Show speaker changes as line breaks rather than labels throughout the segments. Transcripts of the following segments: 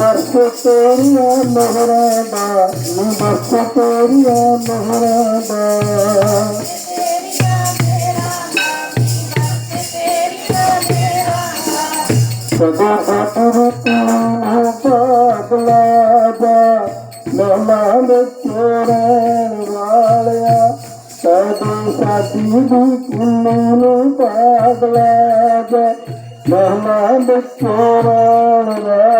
बरसो तेरिया मोहराबा नी बरसो तेरिया मोहराबा सदा बटुर बाबा मेहमान चोरण वालया सदा साथी भी किन्नू पागला मेहमान चोरण वालया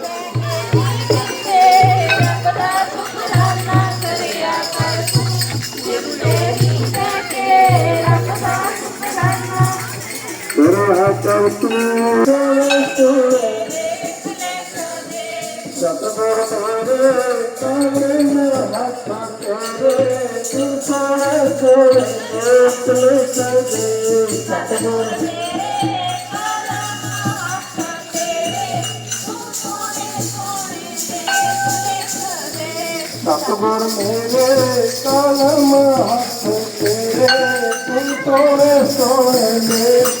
সতগুর মেরে কালম হাত তেরে তুম তোরে সোরে মেরে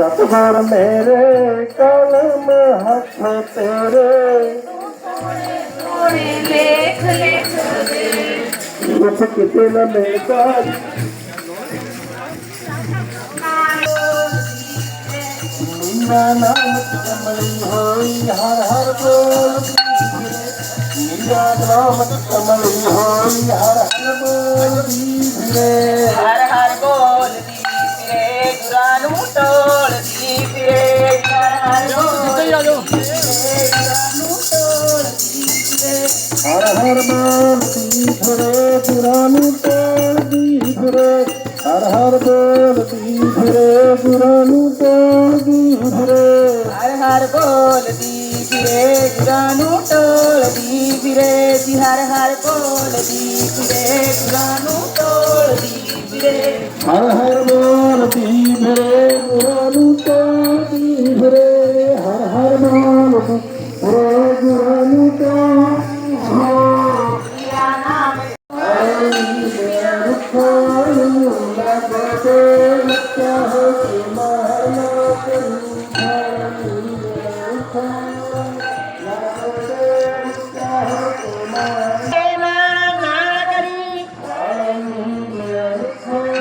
सतगुर मेरे कलम हथ तेरे। लिख के नाम में कर हर हर बोल मेरा नाम कमल होई, हर हर बोल
हर हर बोल
হর হর বল ধরে পুরানি পড়ি ধরে হর হর বল ধরে পুরানি পড়ি ধরে
হর হর বল ধীরে পুরানো টোল ধীরে জি হর হর বল ধীরে পুরানো টোল ধীরে
হর হর বল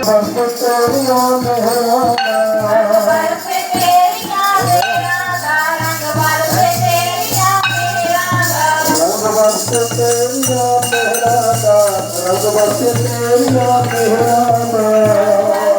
ਬਰਫ ਤੇਰੀਆਂ ਮਹਿਰਾਂ ਦਾ ਬਰਫ
ਤੇਰੀਆਂ ਮਹਿਰਾਂ ਦਾ ਰੰਗ ਬਰਫ ਤੇਰੀਆਂ ਮਹਿਰਾਂ ਦਾ
ਰੰਗ ਬਰਫ ਤੇਰੀਆਂ ਮਹਿਰਾਂ ਦਾ ਰੰਗ ਬਰਫ ਤੇਰੀਆਂ ਮਹਿਰਾਂ ਦਾ